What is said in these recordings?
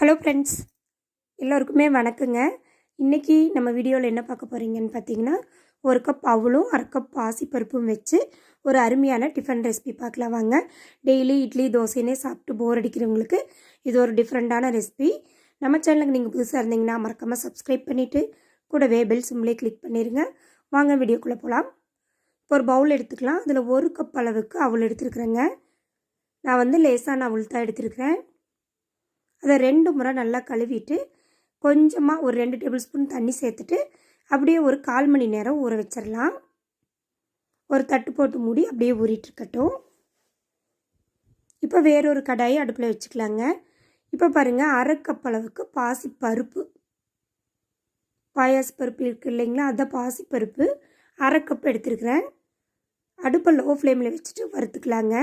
Hello friends எல்லோருக்குமே வணக்கங்க. இன்றைக்கி நம்ம வீடியோவில் என்ன பார்க்க போகிறீங்கன்னு பார்த்தீங்கன்னா ஒரு கப் அவளும் அரை கப் பாசிப்பருப்பும் வச்சு ஒரு அருமையான டிஃபன் ரெசிபி பார்க்கலாம் வாங்க. டெய்லி இட்லி தோசைனே சாப்பிட்டு போர் அடிக்கிறவங்களுக்கு இது ஒரு டிஃப்ரெண்ட்டான ரெசிபி நம்ம சேனலுக்கு நீங்கள் புதுசாக இருந்தீங்கன்னா மறக்காமல் சப்ஸ்கிரைப் பண்ணிவிட்டு கூடவே பெல் சிம்லேயே கிளிக் பண்ணிடுங்க வாங்க வீடியோக்குள்ளே போகலாம் இப்போ ஒரு பவுல் எடுத்துக்கலாம். அதில் ஒரு கப் அளவுக்கு அவள் எடுத்துருக்குறேங்க. நான் வந்து லேசான அவள் தான் எடுத்துருக்கிறேன். அதை ரெண்டு முறை நல்லா கழுவிட்டு கொஞ்சமாக ஒரு ரெண்டு டேபிள் ஸ்பூன் தண்ணி சேர்த்துட்டு அப்படியே ஒரு கால் மணி நேரம் ஊற வச்சிடலாம் ஒரு தட்டு போட்டு மூடி அப்படியே ஊறிட்டுருக்கட்டும் இப்போ வேறொரு கடாயை அடுப்பில் வச்சுக்கலாங்க. இப்போ பாருங்கள் அரை கப் அளவுக்கு பாசி பருப்பு பாயாச பருப்பு இருக்குது இல்லைங்களா அதான் பாசி பருப்பு அரை கப் எடுத்துருக்குறேன். அடுப்பை லோ ஃப்ளேமில் வச்சுட்டு வறுத்துக்கலாங்க.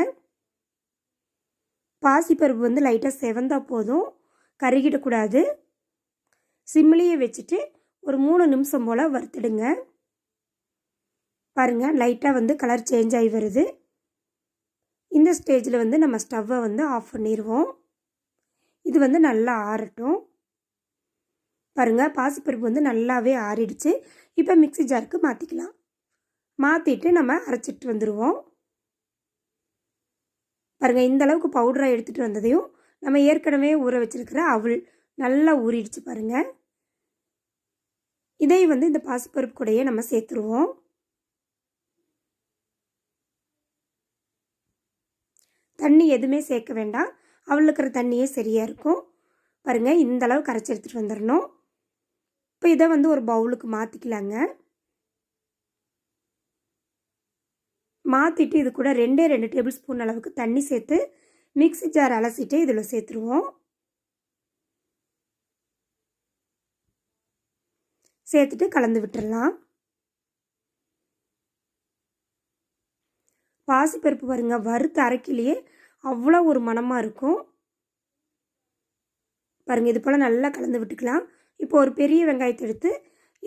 பாசிப்பருப்பு வந்து லைட்டாக செவந்தால் போதும். கருகிடக்கூடாது. சிம்மிலேயே வச்சுட்டு ஒரு மூணு நிமிஷம் போல் வறுத்துடுங்க. பாருங்கள் லைட்டாக வந்து கலர் சேஞ்ச் ஆகி வருது. இந்த ஸ்டேஜில் வந்து நம்ம ஸ்டவ்வை வந்து ஆஃப் பண்ணிடுவோம் இது வந்து நல்லா ஆறட்டும். பாருங்கள் பாசிப்பருப்பு வந்து நல்லாவே ஆறிடுச்சு. இப்போ மிக்சி ஜாருக்கு மாற்றிக்கலாம் மாற்றிட்டு நம்ம அரைச்சிட்டு வந்துடுவோம் பாருங்கள் இந்த அளவுக்கு பவுடராக எடுத்துகிட்டு வந்ததையும் நம்ம ஏற்கனவே ஊற வச்சுருக்கிற அவள் நல்லா ஊறிடுச்சு பாருங்கள் இதை வந்து இந்த பாசிப்பருப்பு கூடையே நம்ம சேர்த்துருவோம். தண்ணி எதுவுமே சேர்க்க வேண்டாம். அவளுக்கிற தண்ணியே சரியாக இருக்கும். பாருங்கள் இந்த அளவு கரைச்சி எடுத்துகிட்டு வந்துடணும். இப்போ இதை வந்து ஒரு பவுலுக்கு மாற்றிக்கலாங்க மாற்றிட்டு இது கூட ரெண்டே ரெண்டு டேபிள் ஸ்பூன் அளவுக்கு தண்ணி சேர்த்து மிக்ஸி ஜார் அலசிட்டு இதில் சேர்த்துருவோம். சேர்த்துட்டு கலந்து விட்டுடலாம் பாசிப்பருப்பு பாருங்க வறுத்து அரைக்கிலேயே அவ்வளோ ஒரு மனமாக இருக்கும். பாருங்கள் இது போல் நல்லா கலந்து விட்டுக்கலாம். இப்போ ஒரு பெரிய வெங்காயத்தை எடுத்து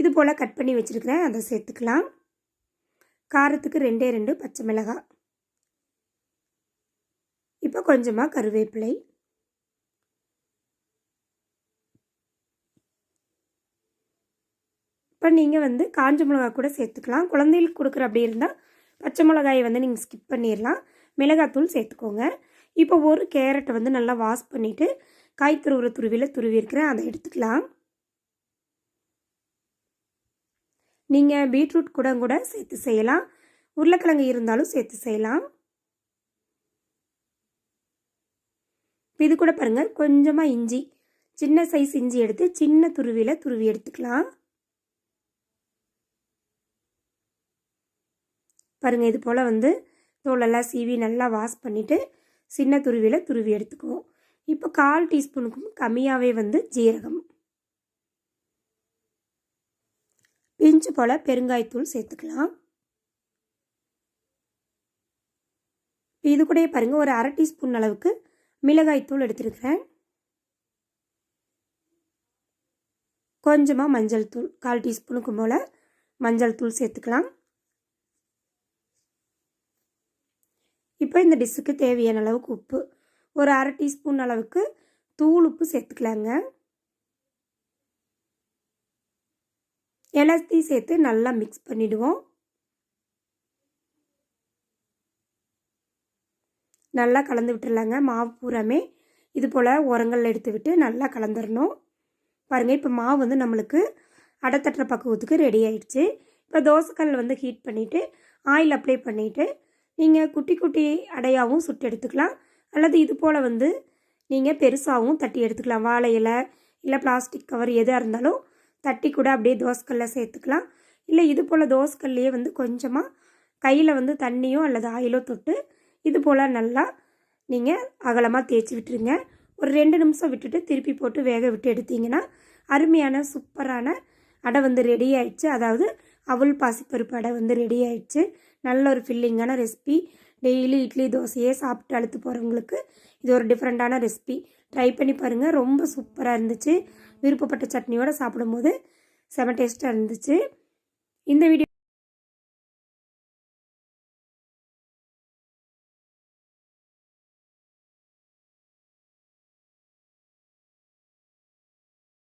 இது போல் கட் பண்ணி வச்சுருக்கிறேன் அதை சேர்த்துக்கலாம். காரத்துக்கு ரெண்டே ரெண்டு பச்சை மிளகாய். இப்போ கொஞ்சமாக கருவேப்பிலை. இப்போ நீங்கள் வந்து காஞ்ச மிளகாய் கூட சேர்த்துக்கலாம். குழந்தைகளுக்கு கொடுக்குற அப்படி இருந்தால் பச்சை மிளகாயை வந்து நீங்கள் ஸ்கிப் பண்ணிடலாம் மிளகாத்தூள் சேர்த்துக்கோங்க. இப்போ ஒரு கேரட்டை வந்து நல்லா வாஷ் பண்ணிவிட்டு காய் துருவுற துருவியில் துருவிருக்கிறேன் அதை எடுத்துக்கலாம். நீங்கள் பீட்ரூட் கூட கூட சேர்த்து செய்யலாம். உருளைக்கிழங்கு இருந்தாலும் சேர்த்து செய்யலாம். இது கூட பாருங்கள் கொஞ்சமாக இஞ்சி சின்ன சைஸ் இஞ்சி எடுத்து சின்ன துருவியில் துருவி எடுத்துக்கலாம். பாருங்கள் இது போல் வந்து தோலெல்லாம் சீவி நல்லா வாஷ் பண்ணிவிட்டு சின்ன துருவியில் துருவி எடுத்துக்குவோம். இப்போ கால் டீஸ்பூனுக்கும் கம்மியாகவே வந்து ஜீரகம். பிஞ்சு போல் பெருங்காயத்தூள் சேர்த்துக்கலாம். இது கூட பாருங்கள் ஒரு அரை டீஸ்பூன் அளவுக்கு மிளகாய்த்தூள் எடுத்துருக்கிறேன். கொஞ்சமாக மஞ்சள் தூள் கால் டீஸ்பூனுக்கு போல் மஞ்சள் தூள் சேர்த்துக்கலாம். இப்போ இந்த டிஷ்ஷுக்கு தேவையான அளவுக்கு உப்பு ஒரு அரை டீஸ்பூன் அளவுக்கு தூள் உப்பு சேர்த்துக்கலாங்க. எல்லாத்தையும் சேர்த்து நல்லா மிக்ஸ் பண்ணிவிடுவோம் நல்லா கலந்து விட்டுடலாங்க மாவு பூராமே இது போல் உரங்கள் எடுத்து விட்டு நல்லா கலந்துடணும் பாருங்கள் இப்போ மாவு வந்து நம்மளுக்கு அடத்தட்டுற பக்குவத்துக்கு ரெடி ஆயிடுச்சு. இப்போ தோசைக்கல் வந்து ஹீட் பண்ணிவிட்டு ஆயில் அப்ளை பண்ணிவிட்டு நீங்கள் குட்டி குட்டி அடையாகவும் சுட்டு எடுத்துக்கலாம். அல்லது இது போல் வந்து நீங்கள் பெருசாகவும் தட்டி எடுத்துக்கலாம். வாழை இலை இல்லை பிளாஸ்டிக் கவர் எதாக இருந்தாலும் தட்டி கூட அப்படியே தோசைக்கல்ல சேர்த்துக்கலாம். இல்லை இது போல் தோசைக்கல்லையே வந்து கொஞ்சமாக கையில் வந்து தண்ணியோ அல்லது ஆயிலோ தொட்டு போல் நல்லா நீங்கள் அகலமாக தேய்ச்சி விட்டுருங்க. ஒரு ரெண்டு நிமிஷம் விட்டுட்டு திருப்பி போட்டு வேக விட்டு எடுத்தீங்கன்னா அருமையான சூப்பரான அடை வந்து ரெடி ஆயிடுச்சு. அதாவது அவள் பாசிப்பருப்பு அடை வந்து ரெடி ஆயிடுச்சு. நல்ல ஒரு ஃபில்லிங்கான ரெசிபி டெய்லி இட்லி தோசையே சாப்பிட்டு அழுத்து போகிறவங்களுக்கு இது ஒரு டிஃப்ரெண்ட்டான ரெசிபி ட்ரை பண்ணி பாருங்கள் ரொம்ப சூப்பராக இருந்துச்சு. விருப்பப்பட்ட சட்னியோடு சாப்பிடும்போது செம டேஸ்ட்டாக இருந்துச்சு. இந்த வீடியோ